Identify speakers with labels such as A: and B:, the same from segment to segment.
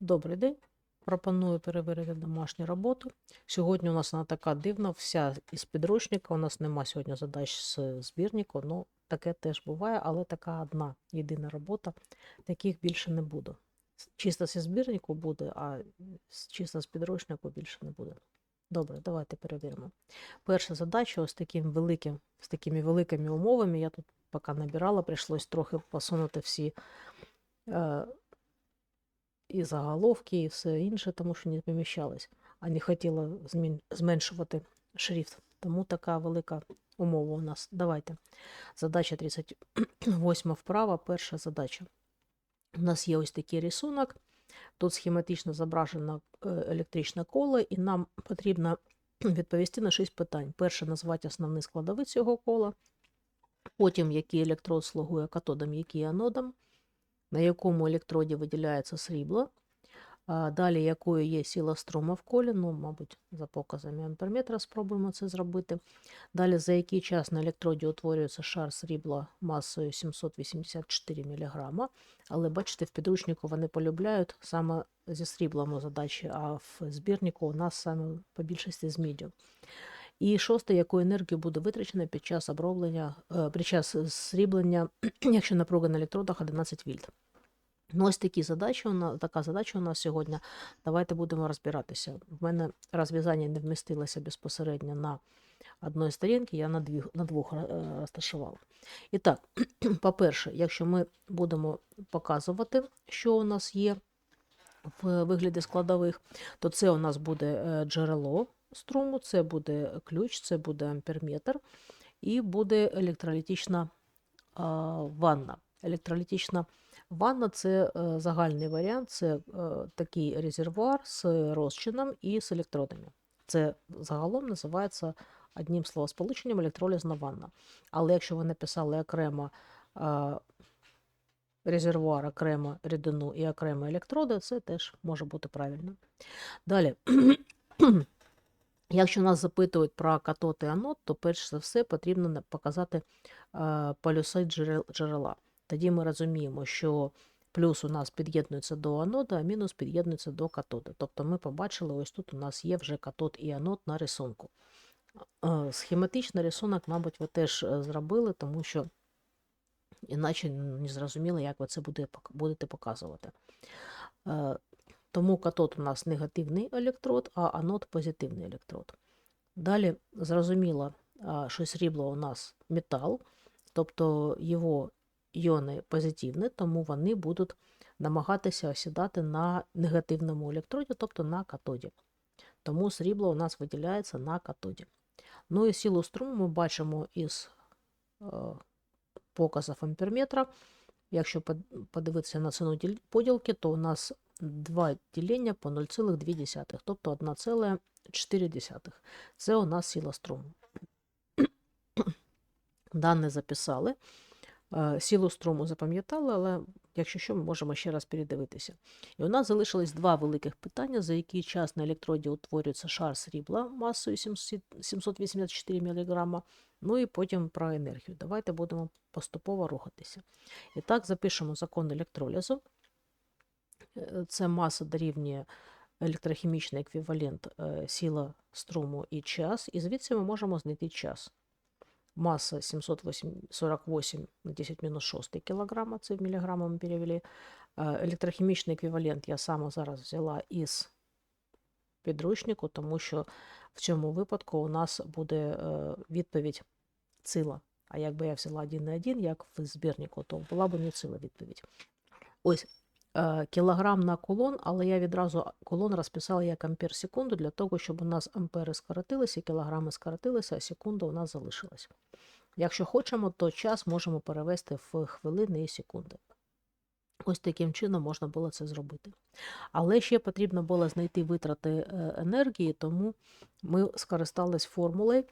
A: Добрий день. Пропоную перевірити домашню роботу. Сьогодні у нас вона така дивна, вся із підручника. У нас нема сьогодні задач з збірнику. Ну, таке теж буває, але така одна єдина робота. Таких більше не буде. Чисто зі збірнику буде, а чисто з підручнику більше не буде. Добре, давайте перевіримо. Перша задача ось таким великим, з такими великими умовами. Я тут поки набирала, прийшлось трохи посунути всі. І заголовки, і все інше, тому що не поміщались, а не хотіла зменшувати шрифт. Тому така велика умова у нас. Давайте. Задача 38 вправа, перша задача. У нас є ось такий рисунок. Тут схематично зображено е, електричне коло, і нам потрібно відповісти на 6 питань. Перше назвати основні складові цього кола, потім який електрод слугує катодом, який анодом, на якому електроді виділяється срібло, далі якою є сила струму в колі, ну, мабуть, за показами амперметра спробуємо це зробити. Далі за який час на електроді утворюється шар срібла масою 784 мг. Але бачите, в підручнику вони полюбляють саме зі сріблом задачі, а в збірнику у нас саме по більшості з міддю. І шосте, яку енергію буде витрачено під час оброблення, е, під час сріблення, якщо напруга на електродах 11 вольт. Ну, ось такі задачі у нас, така задача у нас сьогодні. Давайте будемо розбиратися. В мене розв'язання не вмістилося безпосередньо на одної сторінки, я на, дві, на двох е, розташувала. І так, по-перше, якщо ми будемо показувати, що у нас є в вигляді складових, то це у нас буде е, джерело струму, це буде ключ, це буде амперметр і буде електролітична ванна. Електролітична ванна це е, загальний варіант, це е, такий резервуар з розчином і з електродами. Це загалом називається одним словосполученням електролізна ванна. Але якщо ви написали окремо резервуар, окремо рідину і окремо електроди, це теж може бути правильно. Далі. Якщо нас запитують про катод і анод, то перш за все потрібно показати е, полюси джерела. Тоді ми розуміємо, що плюс у нас під'єднується до анода, а мінус під'єднується до катода. Тобто ми побачили, ось тут у нас є вже катод і анод на рисунку. Е, Схематичний рисунок, мабуть, ви теж е, зробили, тому що іначе не зрозуміло, як ви це будете показувати. Тому катод у нас негативний електрод, а анод позитивний електрод. Далі зрозуміло, що срібло у нас метал, тобто його іони позитивні, тому вони будуть намагатися осідати на негативному електроді, тобто на катоді. Тому срібло у нас виділяється на катоді. Ну і силу струму ми бачимо із е, показів амперметра. Якщо подивитися на ціну поділки, то у нас два ділення по 0,2, тобто 1,4. Це у нас сила струму. Дане записали. Е, Силу струму запам'ятали, але якщо що, ми можемо ще раз передивитися. І у нас залишилось два великих питання, за який час на електроді утворюється шар срібла масою 784 мг, ну і потім про енергію. Давайте будемо поступово рухатися. І так, запишемо закон електролізу. Е, Це маса дорівнює електрохімічний еквівалент е, сила струму і час, і звідси ми можемо знайти час. Маса 748 на 10 мінус 6 кг, це в міліграми ми перевели. Е, Електрохімічний еквівалент я саме зараз взяла із підручнику, тому що в цьому випадку у нас буде е, відповідь ціла. А якби я взяла 1 на 1, як в збірнику, то була б не ціла відповідь. Ось кілограм на кулон, але я відразу кулон розписала як ампер секунду для того, щоб у нас ампери скоротилися, кілограми скоротилися, а секунда у нас залишилась. Якщо хочемо, то час можемо перевести в хвилини і секунди. Ось таким чином можна було це зробити. Але ще потрібно було знайти витрати е, енергії, тому ми скористались формулою,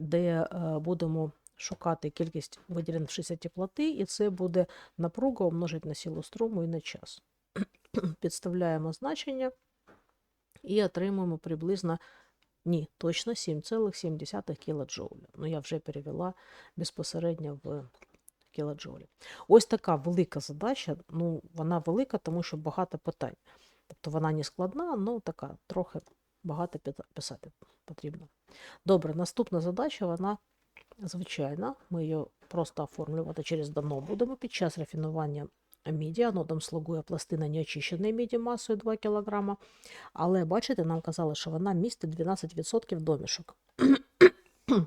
A: де е, будемо шукати кількість виділених в 60 теплоти, і це буде напруга умножити на силу струму і на час. Підставляємо значення і отримуємо приблизно, ні, точно 7,7 кілоджоуля. Ну, я вже перевела безпосередньо в кілоджоулі. Ось така велика задача. Ну, вона велика, тому що багато питань. Тобто вона не складна, ну така трохи багато писати потрібно. Добре, наступна задача, вона звичайна. Ми її просто оформлювати через дано будемо під час рафінування міді. Анодом слугує пластина неочищеної міді масою 2 кг. Але бачите, нам казали, що вона містить 12% домішок.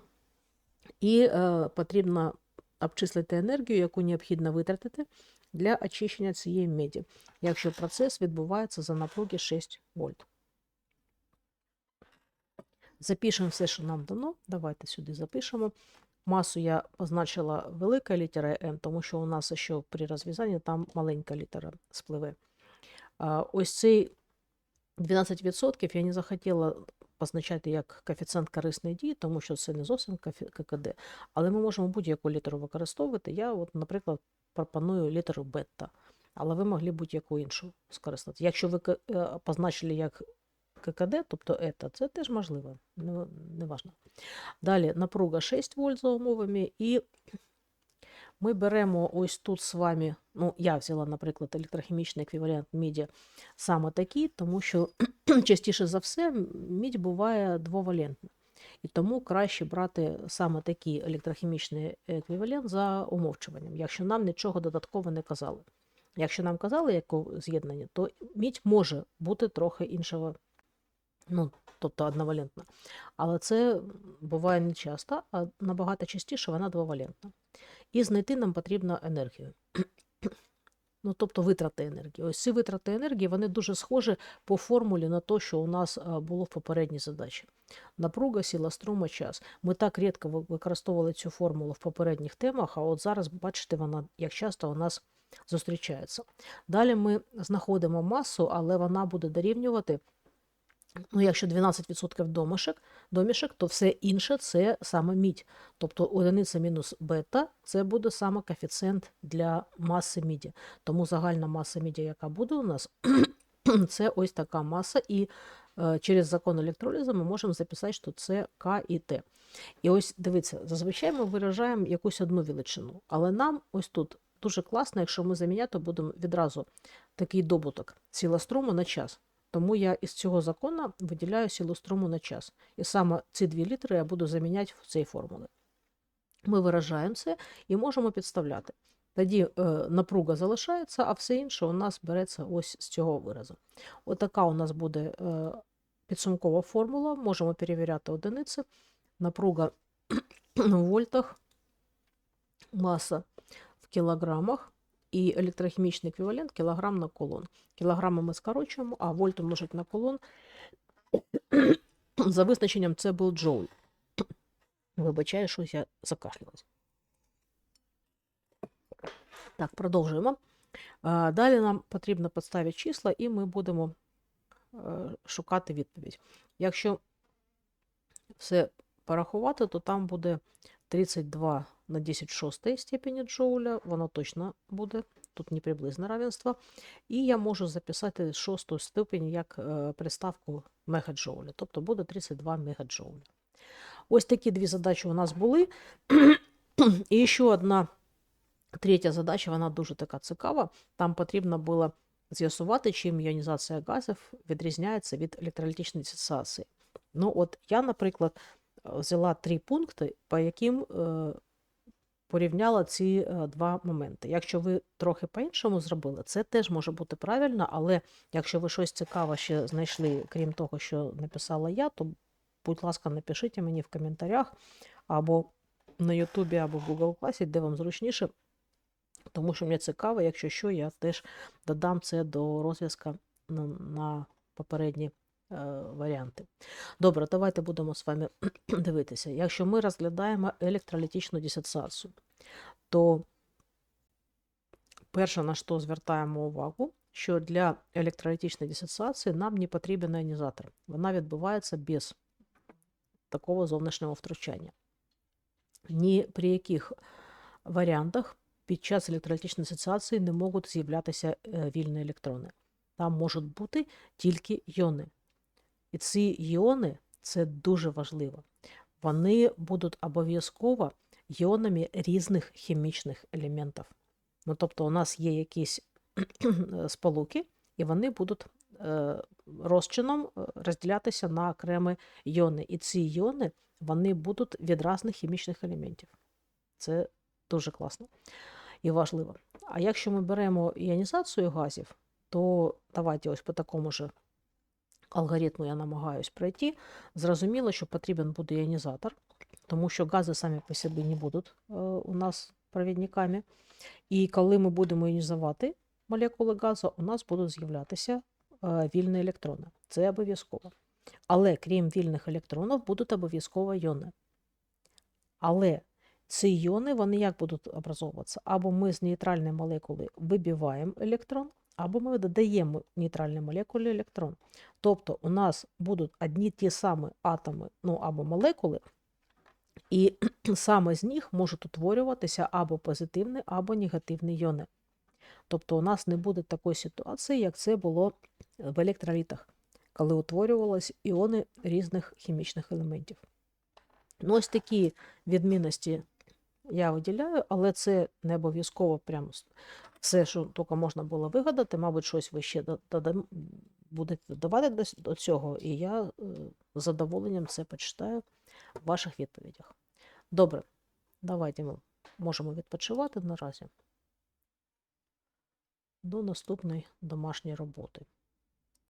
A: І е, потрібно обчислити енергію, яку необхідно витратити для очищення цієї меді, якщо процес відбувається за напруги 6 вольт. Запишемо все, що нам дано. Давайте сюди запишемо. Масу я позначила велика літера М, тому що у нас ще при розв'язанні там маленька літера спливе. Ось цей 12% я не захотіла позначати як коефіцієнт корисної дії, тому що це не зовсім ККД. Але ми можемо будь-яку літеру використовувати. Я, от, наприклад, пропоную літеру бета, але ви могли будь-яку іншу скористати. Якщо ви е, позначили як ККД, тобто ета, це теж можливо, не, не важно. Далі напруга 6 вольт за умовами, і ми беремо ось тут з вами, ну, я взяла, наприклад, електрохімічний еквівалент міді саме такий, тому що частіше за все мідь буває двовалентна. І тому краще брати саме такий електрохімічний еквівалент за умовчуванням, якщо нам нічого додатково не казали. Якщо нам казали, яке з'єднання, то мідь може бути трохи іншого, ну, тобто одновалентна. Але це буває не часто, а набагато частіше вона двовалентна. І знайти нам потрібно енергію. Ну, тобто витрати енергії. Ось ці витрати енергії вони дуже схожі по формулі на те, що у нас було в попередній задачі. Напруга, сила струма, час. Ми так рідко використовували цю формулу в попередніх темах, а от зараз, бачите, вона як часто у нас зустрічається. Далі ми знаходимо масу, але вона буде дорівнювати. Ну, якщо 12% домішок, домішок, то все інше це саме мідь. Тобто одиниця мінус бета це буде саме коефіцієнт для маси міді. Тому загальна маса міді, яка буде у нас, це ось така маса, і е, через закон електролізу ми можемо записати, що це К і Т. І ось дивіться, зазвичай ми виражаємо якусь одну величину, але нам ось тут дуже класно, якщо ми заміняти будемо відразу такий добуток ціла струму на час. Тому я із цього закону виділяю силу струму на час. І саме ці дві літери я буду заміняти в цій формулі. Ми виражаємо це і можемо підставляти. Тоді е, напруга залишається, а все інше у нас береться ось з цього виразу. Отака у нас буде е, підсумкова формула. Можемо перевіряти одиниці. Напруга в вольтах, маса в кілограмах і електрохімічний еквівалент кілограм на колон. Кілограми ми скорочуємо, а вольт умножить на колон. За визначенням це був джоуль. Вибачаю, щось я закашлялась. Так, продовжуємо. Далі нам потрібно підставити числа, і ми будемо е, шукати відповідь. Якщо все порахувати, то там буде 32 на 10 шостої степені джоуля, воно точно буде, тут не приблизне равенство. І я можу записати шосту степень як е, приставку мегаджоуля, тобто буде 32 мегаджоуля. Ось такі дві задачі у нас були. І ще одна третя задача, вона дуже така цікава. Там потрібно було з'ясувати, чим іонізація газів відрізняється від електролітичної дисоціації. Ну, от я, наприклад, взяла три пункти, по яким е, порівняла ці е, два моменти. Якщо ви трохи по-іншому зробили, це теж може бути правильно, але якщо ви щось цікаве ще знайшли, крім того, що написала я, то, будь ласка, напишіть мені в коментарях або на Ютубі, або в Google класі, де вам зручніше. Тому що мені цікаво, якщо що, я теж додам це до розв'язка на, попередні варіанти. Добре, давайте будемо з вами дивитися. Якщо ми розглядаємо електролітичну дисоціацію, то перше, на що звертаємо увагу, що для електролітичної дисоціації нам не потрібен іонізатор. Вона відбувається без такого зовнішнього втручання. Ні при яких варіантах під час електролітичної дисоціації не можуть з'являтися е, вільні електрони. Там можуть бути тільки йони. І ці іони це дуже важливо. Вони будуть обов'язково іонами різних хімічних елементів. Ну, тобто, у нас є якісь сполуки, і вони будуть е, розчином е, розділятися на окремі йони. І ці йони вони будуть від різних хімічних елементів. Це дуже класно і важливо. А якщо ми беремо іонізацію газів, то давайте ось по такому ж алгоритму я намагаюсь пройти. Зрозуміло, що потрібен буде іонізатор, тому що гази самі по собі не будуть е, у нас провідниками. І коли ми будемо іонізувати молекули газу, у нас будуть з'являтися е, вільні електрони. Це обов'язково. Але крім вільних електронів, будуть обов'язково йони. Але ці йони, вони як будуть образовуватися? Або ми з нейтральної молекули вибиваємо електрон, або ми додаємо нейтральній молекулі електрон. Тобто у нас будуть одні ті самі атоми, ну або молекули, і саме з них можуть утворюватися або позитивні, або негативні йони. Тобто у нас не буде такої ситуації, як це було в електролітах, коли утворювалися іони різних хімічних елементів. Ну, ось такі відмінності я виділяю, але це не обов'язково прямо все, що тільки можна було вигадати. Мабуть, щось ви ще будете додавати до, цього, і я е, з задоволенням це почитаю в ваших відповідях. Добре, давайте ми можемо відпочивати наразі. До наступної домашньої роботи.